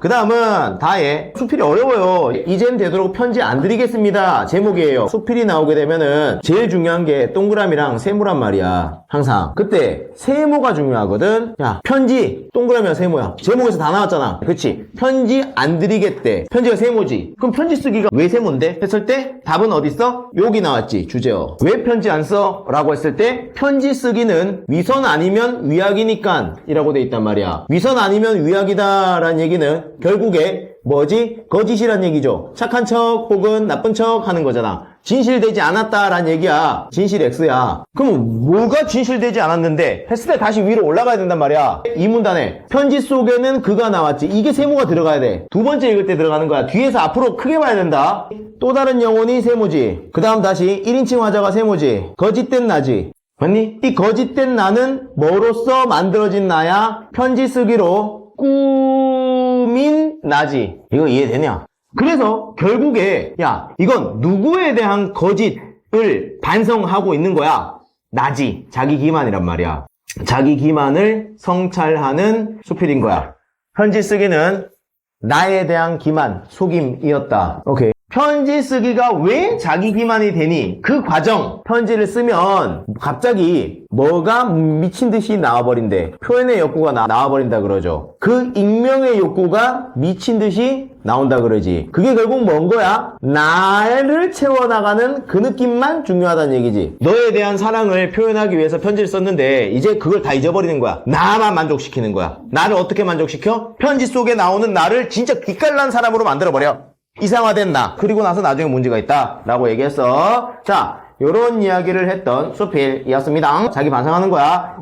그 다음은 다에 수필이 어려워요. 이젠 되도록 편지 안 드리겠습니다. 제목이에요. 수필이 나오게 되면은 제일 중요한 게 동그라미랑 세모란 말이야. 항상. 그때 세모가 중요하거든. 야, 편지 동그라미랑 세모야. 제목에서 다 나왔잖아. 그치? 편지 안 드리겠대. 편지가 세모지. 그럼 편지 쓰기가 왜 세모인데? 했을 때 답은 어딨어? 여기 나왔지. 주제어. 왜 편지 안 써? 라고 했을 때 편지 쓰기는 위선 아니면 위약이니까 이라고 돼 있단 말이야. 위선 아니면 위약이다 라는 얘기는 결국에 뭐지? 거짓이란 얘기죠. 착한 척 혹은 나쁜 척 하는 거잖아. 진실되지 않았다라는 얘기야. 진실 X야. 그럼 뭐가 진실되지 않았는데 했을 때 다시 위로 올라가야 된단 말이야. 이 문단에 편지 속에는 그가 나왔지. 이게 세모가 들어가야 돼. 두 번째 읽을 때 들어가는 거야. 뒤에서 앞으로 크게 봐야 된다. 또 다른 영혼이 세모지. 그 다음 다시 1인칭 화자가 세모지. 거짓된 나지. 맞니? 이 거짓된 나는 뭐로써 만들어진 나야? 편지 쓰기로 꾸 민 나지. 이거 이해되냐? 그래서 결국에 야 이건 누구에 대한 거짓을 반성하고 있는 거야? 나지. 자기 기만이란 말이야. 자기 기만을 성찰하는 수필인 거야. 편지 쓰기는 나에 대한 기만, 속임이었다. 오케이. 편지 쓰기가 왜 자기 기만이 되니? 그 과정, 편지를 쓰면 갑자기 뭐가 미친 듯이 나와버린대. 표현의 욕구가 나, 나와버린다 그러죠. 그 익명의 욕구가 미친 듯이 나온다 그러지. 그게 결국 뭔 거야? 나를 채워나가는 그 느낌만 중요하다는 얘기지. 너에 대한 사랑을 표현하기 위해서 편지를 썼는데 이제 그걸 다 잊어버리는 거야. 나만 만족시키는 거야. 나를 어떻게 만족시켜? 편지 속에 나오는 나를 진짜 기깔난 사람으로 만들어버려. 이상화된 나. 그리고 나서 나중에 문제가 있다. 라고 얘기했어. 자, 요런 이야기를 했던 수필이었습니다. 자기 반성하는 거야.